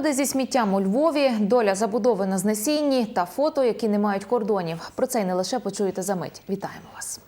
Пригоди зі сміттям у Львові, доля забудови на знесінні та фото, які не мають кордонів. Про це й не лише почуєте за мить. Вітаємо вас.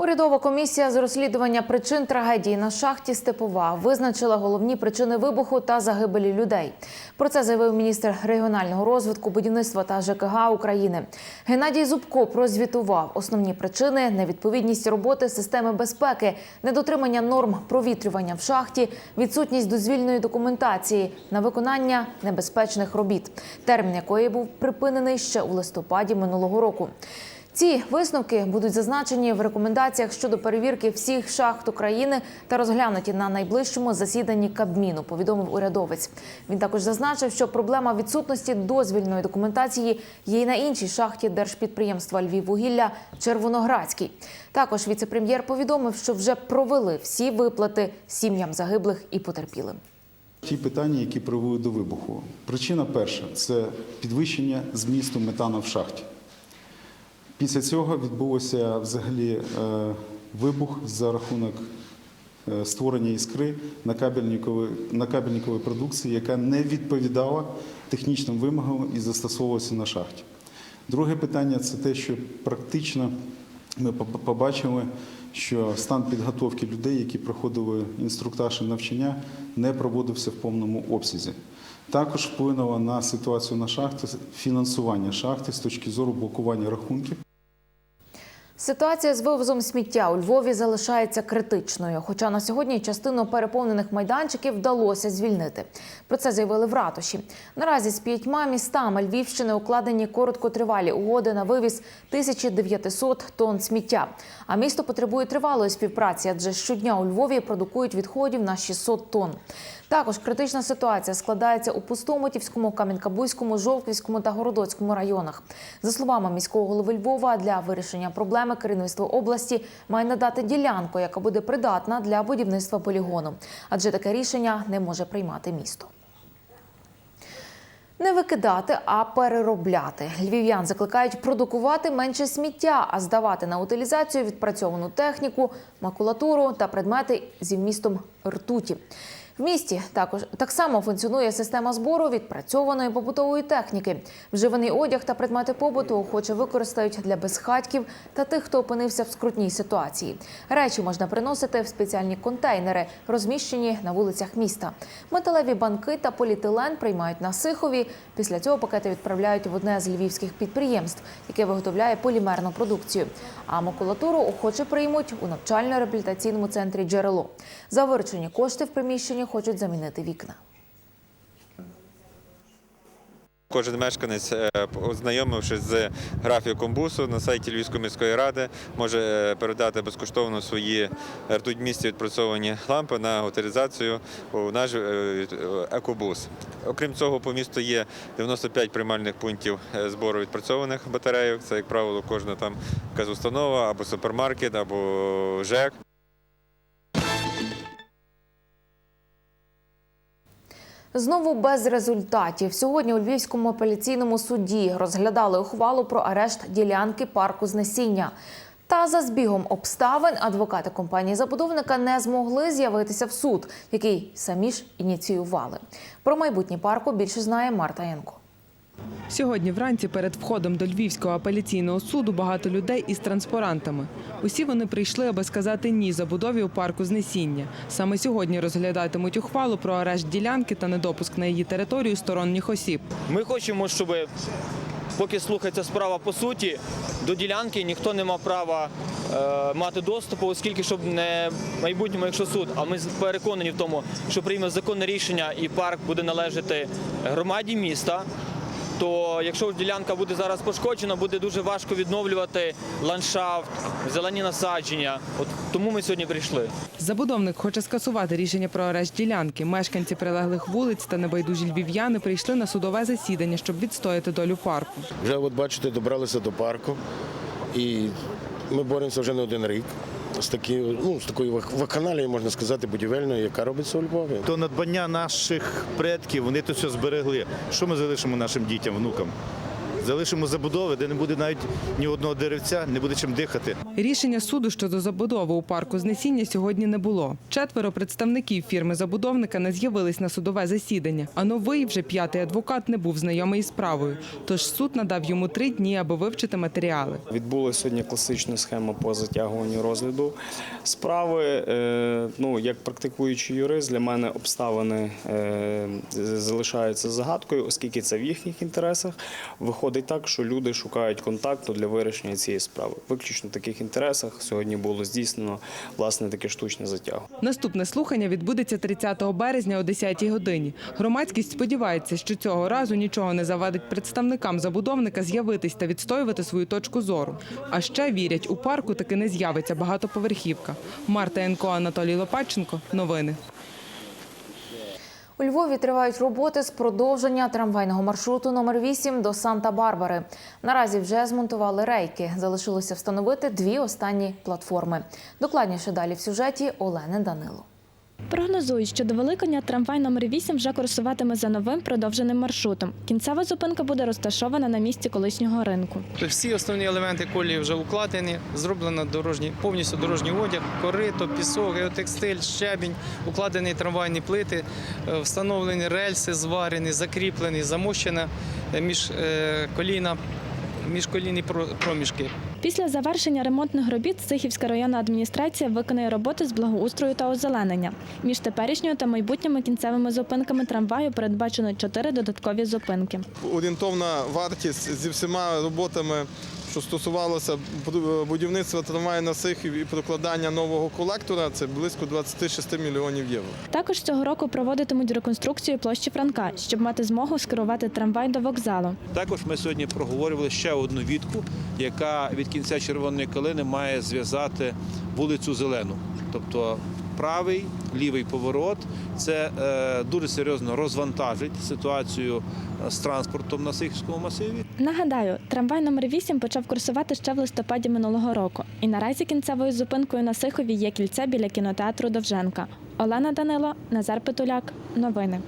Урядова комісія з розслідування причин трагедії на шахті Степова визначила головні причини вибуху та загибелі людей. Про це заявив міністр регіонального розвитку, будівництва та ЖКГ України. Геннадій Зубко прозвітував основні причини: невідповідність роботи системи безпеки, недотримання норм провітрювання в шахті, відсутність дозвільної документації на виконання небезпечних робіт, термін якої був припинений ще у листопаді минулого року. Ці висновки будуть зазначені в рекомендаціях щодо перевірки всіх шахт України та розглянуті на найближчому засіданні Кабміну. Повідомив урядовець. Він також зазначив, що проблема відсутності дозвільної документації є й на іншій шахті держпідприємства Львіввугілля Червоноградській. Також віце-прем'єр повідомив, що вже провели всі виплати сім'ям загиблих і потерпілим. Ті питання, які привели до вибуху. Причина перша це підвищення змісту метану в шахті. Після цього відбувся взагалі е, вибух за рахунок е, створення іскри на кабельниковій, на кабельниковій продукції, яка не відповідала технічним вимогам і застосовувалася на шахті. Друге питання це те, що практично ми побачили, що стан підготовки людей, які проходили інструктаж і навчання, не проводився в повному обсязі. Також вплинуло на ситуацію на шахті фінансування шахти з точки зору блокування рахунків. Ситуація з вивозом сміття у Львові залишається критичною. Хоча на сьогодні частину переповнених майданчиків вдалося звільнити. Про це заявили в ратуші. Наразі з п'ятьма містами Львівщини укладені короткотривалі угоди на вивіз 1900 тонн сміття. А місто потребує тривалої співпраці, адже щодня у Львові продукують відходів на 600 тонн. Також критична ситуація складається у Пустомутівському, Кам'янка-Бузькому, Жовківському та Городоцькому районах. За словами міського голови Львова, для вирішення проблеми керівництво області має надати ділянку, яка буде придатна для будівництва полігону, адже таке рішення не може приймати місто. Не викидати, а переробляти. Львів'ян закликають продукувати менше сміття, а здавати на утилізацію відпрацьовану техніку, макулатуру та предмети зі вмістом ртуті. В місті також так само функціонує система збору відпрацьованої побутової техніки. Вживаний одяг та предмети побуту охоче використають для безхатьків та тих, хто опинився в скрутній ситуації. Речі можна приносити в спеціальні контейнери, розміщені на вулицях міста. Металеві банки та поліетилен приймають на Сихові. Після цього пакети відправляють в одне з львівських підприємств, яке виготовляє полімерну продукцію. А макулатуру охоче приймуть у навчально-реабілітаційному центрі джерело. За виручені кошти в приміщенні хочуть замінити вікна. Кожен мешканець, е, ознайомившись з графіком бусу на сайті Львівської міської ради, може е, передати безкоштовно свої ртуть місці відпрацьовані лампи на утилізацію у наш е, екобус. Окрім цього, по місту є 95 приймальних пунктів збору відпрацьованих батарейок. Це, як правило, кожна там якась установа або супермаркет, або ЖЕК. Знову без результатів. Сьогодні у Львівському апеляційному суді розглядали ухвалу про арешт ділянки парку знесіння. Та за збігом обставин адвокати компанії забудовника не змогли з'явитися в суд, який самі ж ініціювали. Про майбутнє парку більше знає Марта Янко. Сьогодні вранці перед входом до Львівського апеляційного суду багато людей із транспарантами. Усі вони прийшли, аби сказати ні забудові у парку знесіння. Саме сьогодні розглядатимуть ухвалу про арешт ділянки та недопуск на її територію сторонніх осіб. Ми хочемо, щоб поки слухається справа по суті, до ділянки ніхто не мав права е, мати доступу, оскільки щоб не в майбутньому, якщо суд, а ми переконані в тому, що прийме законне рішення і парк буде належати громаді міста. То якщо ділянка буде зараз пошкоджена, буде дуже важко відновлювати ландшафт, зелені насадження. От тому ми сьогодні прийшли. Забудовник хоче скасувати рішення про арешт ділянки. Мешканці прилеглих вулиць та небайдужі львів'яни прийшли на судове засідання, щоб відстояти долю парку. Вже от бачите, добралися до парку, і ми боремося вже не один рік з такі, ну, з такою вак- вакханалією, можна сказати, будівельною, яка робиться у Львові. То надбання наших предків, вони то все зберегли. Що ми залишимо нашим дітям, внукам? Залишимо забудови, де не буде навіть ні одного деревця, не буде чим дихати. Рішення суду щодо забудови у парку знесіння сьогодні не було. Четверо представників фірми забудовника не з'явились на судове засідання, а новий, вже п'ятий адвокат, не був знайомий із справою. Тож суд надав йому три дні, аби вивчити матеріали. Відбулася сьогодні класична схема по затягуванню розгляду справи. Е, Ну, як практикуючий юрист, для мене обставини е, залишаються загадкою, оскільки це в їхніх інтересах. Виходить так, що люди шукають контакту для вирішення цієї справи. Виключно в таких інтересах сьогодні було здійснено власне таке штучне затягування. Наступне слухання відбудеться 30 березня о 10 годині. Громадськість сподівається, що цього разу нічого не завадить представникам забудовника з'явитись та відстоювати свою точку зору. А ще вірять, у парку таки не з'явиться багатоповерхівка. Марта Янко, Анатолій Лопатченко. Новини. У Львові тривають роботи з продовження трамвайного маршруту номер 8 до Санта-Барбари. Наразі вже змонтували рейки. Залишилося встановити дві останні платформи. Докладніше далі в сюжеті Олени Данило. Прогнозують, що до Великодня трамвай номер 8 вже курсуватиме за новим продовженим маршрутом. Кінцева зупинка буде розташована на місці колишнього ринку. Тобто всі основні елементи колії вже укладені, зроблено дорожній, повністю дорожній одяг, корито, пісок, геотекстиль, щебінь, укладені трамвайні плити, е, встановлені рельси, зварені, закріплені, замощена е, між міжколінні проміжки. Після завершення ремонтних робіт Сихівська районна адміністрація виконає роботи з благоустрою та озеленення. Між теперішньою та майбутніми кінцевими зупинками трамваю передбачено чотири додаткові зупинки. орієнтовна вартість зі всіма роботами, що стосувалося будівництва трамваю на Сихів і прокладання нового колектора, це близько 26 мільйонів євро. Також цього року проводитимуть реконструкцію площі Франка, щоб мати змогу скерувати трамвай до вокзалу. Також ми сьогодні проговорювали ще одну вітку, яка від кінця червоної калини має зв'язати вулицю Зелену. Тобто правий, лівий поворот. Це е, дуже серйозно розвантажить ситуацію е, з транспортом на Сихівському масиві. Нагадаю, трамвай номер 8 почав курсувати ще в листопаді минулого року. І наразі кінцевою зупинкою на Сихові є кільце біля кінотеатру Довженка. Олена Данило, Назар Петуляк. Новини.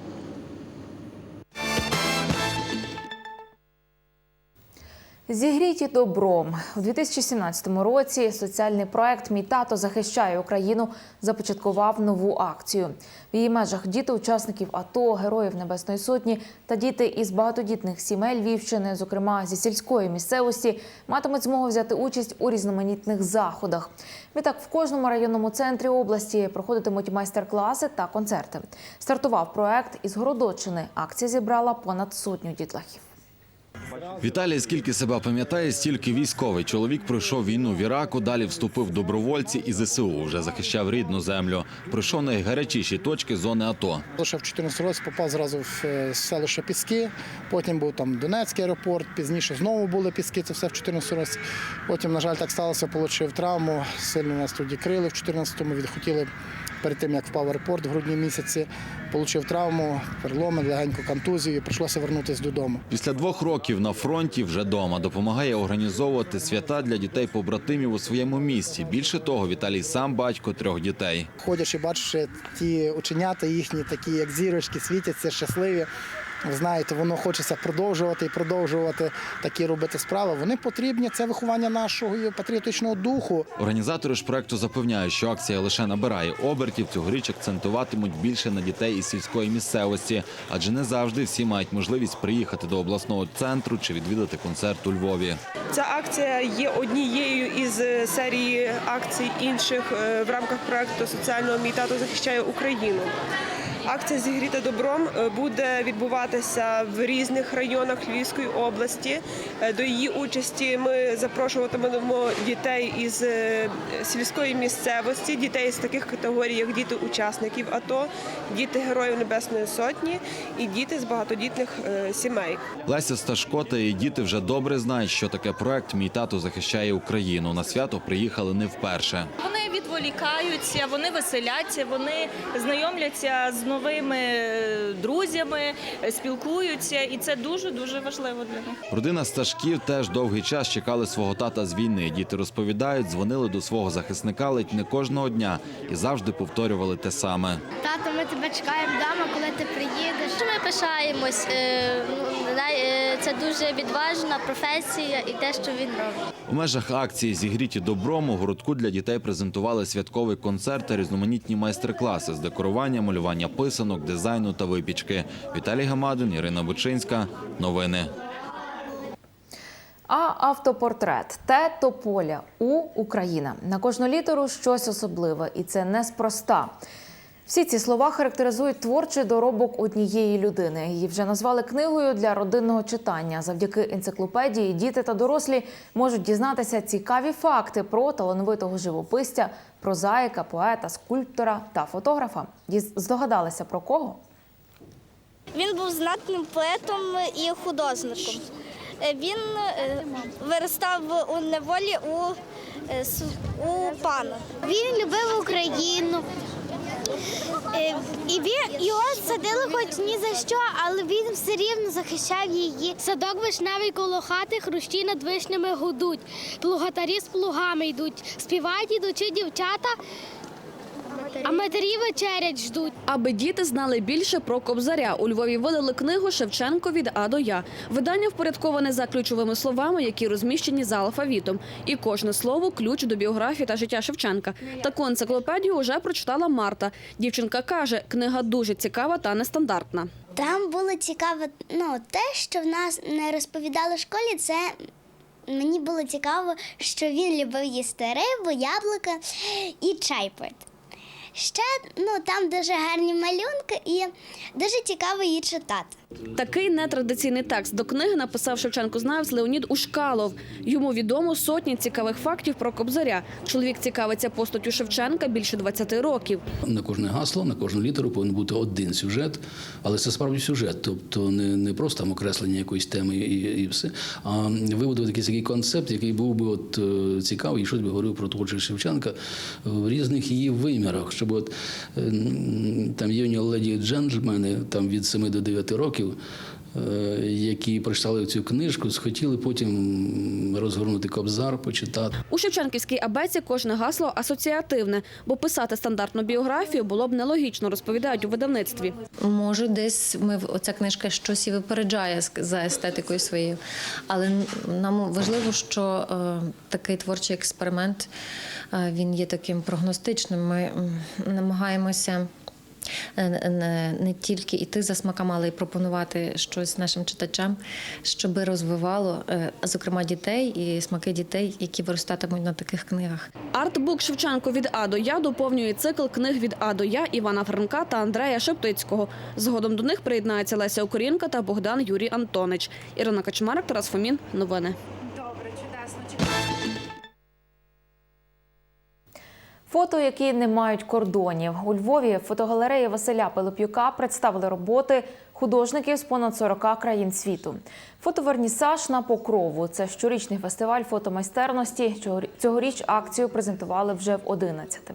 Зігріті добром у 2017 році соціальний проект Мій тато захищає Україну започаткував нову акцію. В її межах діти учасників АТО, героїв Небесної Сотні та діти із багатодітних сімей Львівщини, зокрема зі сільської місцевості, матимуть змогу взяти участь у різноманітних заходах. Відтак в кожному районному центрі області проходитимуть майстер-класи та концерти. Стартував проект із Городочини. Акція зібрала понад сотню дітлахів. Віталій, скільки себе пам'ятає, стільки військовий. Чоловік пройшов війну в Іраку, далі вступив добровольці і ЗСУ. Вже захищав рідну землю. Пройшов найгарячіші точки зони АТО. Лише в 14 році попав зразу в е, селище Піски, потім був там Донецький аеропорт, пізніше знову були Піски, це все в 14 році. Потім, на жаль, так сталося, отримав травму, сильно нас тоді крили в 14-му, відхотіли перед тим, як впав аеропорт в грудні місяці, отримав травму, переломи, легеньку контузію, прийшлося вернутися додому. Після двох років на фронті вже дома допомагає організовувати свята для дітей-побратимів у своєму місті. Більше того, Віталій сам батько трьох дітей. Ходячи, бачиш, ті ученята їхні, такі як зірочки, світяться, щасливі. Знаєте, воно хочеться продовжувати і продовжувати такі робити справи. Вони потрібні. Це виховання нашого патріотичного духу. Організатори ж проекту запевняють, що акція лише набирає обертів. Цьогоріч акцентуватимуть більше на дітей із сільської місцевості, адже не завжди всі мають можливість приїхати до обласного центру чи відвідати концерт у Львові. Ця акція є однією із е, серії акцій інших е, в рамках проекту соціального мій тато захищає Україну. Акція зігріта добром е, буде відбуватися в різних районах Львівської області. Е, До її участі ми запрошуватимемо дітей із е, сільської місцевості, дітей з таких категорій, як діти учасників АТО, діти Героїв Небесної Сотні і діти з багатодітних сімей. Леся Сташко та її діти вже добре знають, що таке проект Мій тато захищає Україну. На свято приїхали не вперше. Вони відволікаються вони веселяться, вони знайомляться з новими е, друзями, е, спілкуються, і це дуже дуже важливо для них. Родина Сташків теж довгий час чекали свого тата з війни. Діти розповідають, дзвонили до свого захисника ледь не кожного дня і завжди повторювали те саме. Тато, ми тебе чекаємо вдома, коли ти приїдеш. Ми пишаємось. е, ну, Це дуже відважна професія і те, що він робить. У межах акції Зігріті добром у городку для дітей презентували святковий концерт та різноманітні майстер-класи з декорування, малювання писанок, дизайну та випічки. Віталій Гамадин, Ірина Бучинська. Новини. А автопортрет Те Тополя У Україна на кожну літеру щось особливе, і це неспроста. Всі ці слова характеризують творчий доробок однієї людини. Її вже назвали книгою для родинного читання. Завдяки енциклопедії діти та дорослі можуть дізнатися цікаві факти про талановитого живописця, прозаїка, поета, скульптора та фотографа. Здогадалися про кого? Він був знатним поетом і художником. Е, Він е, виростав у неволі у, е, у пана. Він любив Україну. Е, І він його садили хоч ні за що, але він все рівно захищав її. Садок вишневий коло хати, хрущі над вишнями гудуть. Плугатарі з плугами йдуть. Співають ідучи дівчата, а матері вечерять ждуть. Аби діти знали більше про Кобзаря, у Львові видали книгу Шевченко від А до Я. Видання впорядковане за ключовими словами, які розміщені за алфавітом. І кожне слово ключ до біографії та життя Шевченка. Таку енциклопедію вже прочитала Марта. Дівчинка каже, книга дуже цікава та нестандартна. Там було цікаво, ну, те, що в нас не розповідали в школі, це мені було цікаво, що він любив їсти рибу, яблука і чай пити. Ще ну, там дуже гарні малюнки і дуже цікаво її читати. Такий нетрадиційний текст до книги написав Шевченко-знавець Леонід Ушкалов. Йому відомо сотні цікавих фактів про Кобзаря. Чоловік цікавиться постаттю Шевченка більше 20 років. На кожне гасло, на кожну літеру повинен бути один сюжет, але це справді сюжет, тобто не, не просто там окреслення якоїсь теми і, і все, а вибудувати якийсь такий концепт, який був би от е, цікавий, і щось би говорив про творчість Шевченка в різних її вимірах. Щоб от е, там є у нього леді джентльмени там від 7 до 9 років. Е, Які прочитали цю книжку, схотіли потім розгорнути кобзар, почитати. У Шевченківській абеці кожне гасло асоціативне, бо писати стандартну біографію було б нелогічно, розповідають у видавництві. Може, десь ми оця книжка щось і випереджає з- за естетикою своєю. Але нам важливо, що е, такий творчий експеримент е, він є таким прогностичним. Ми намагаємося. Е, Не, не тільки йти за смаками, але й пропонувати щось нашим читачам, щоб розвивало, е, зокрема, дітей і смаки дітей, які виростатимуть на таких книгах. Артбук Шевченко від А до Я доповнює цикл книг від А до Я Івана Франка та Андрея Шептицького. Згодом до них приєднаються Леся Окорінка та Богдан Юрій Антонич. Ірина Качмарик, Тарас Фомін. Новини. Фото, які не мають кордонів. У Львові фотогалереї Василя Пилип'юка представили роботи художників з понад 40 країн світу. Фотовернісаж на покрову це щорічний фестиваль фотомайстерності. Цьогорі- Цьогоріч акцію презентували вже в 11.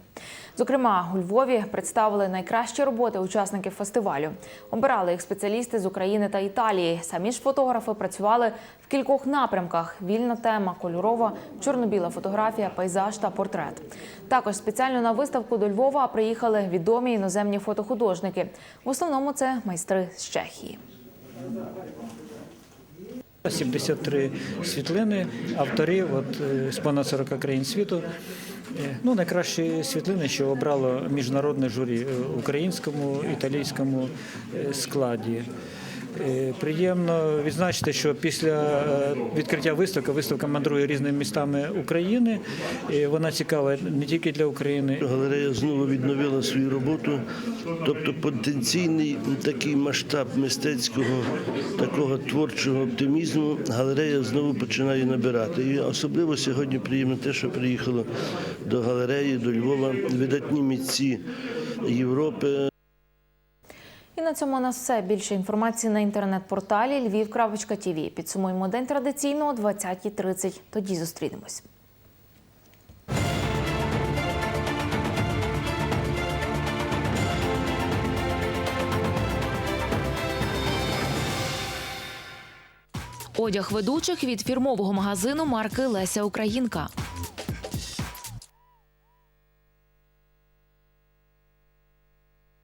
Зокрема, у Львові представили найкращі роботи учасників фестивалю. Обирали їх спеціалісти з України та Італії. Самі ж фотографи працювали в кількох напрямках: вільна тема, кольорова, чорно-біла фотографія, пейзаж та портрет. Також спеціально на виставку до Львова приїхали відомі іноземні фотохудожники. В основному це майстри з Чехії. 73 світлини авторів от, е, з понад 40 країн світу. Е, Ну, найкращі світлини, що обрало міжнародне журі е, українському, італійському складі. Приємно відзначити, що після відкриття виставки виставка мандрує різними містами України. Вона цікава не тільки для України. Галерея знову відновила свою роботу, тобто потенційний такий масштаб мистецького такого творчого оптимізму галерея знову починає набирати. І особливо сьогодні приємно те, що приїхало до галереї, до Львова видатні митці Європи. І на цьому у нас все. Більше інформації на інтернет-порталі lviv.tv. Підсумуємо день традиційно о 20.30. Тоді зустрінемось. Одяг ведучих від фірмового магазину марки Леся Українка.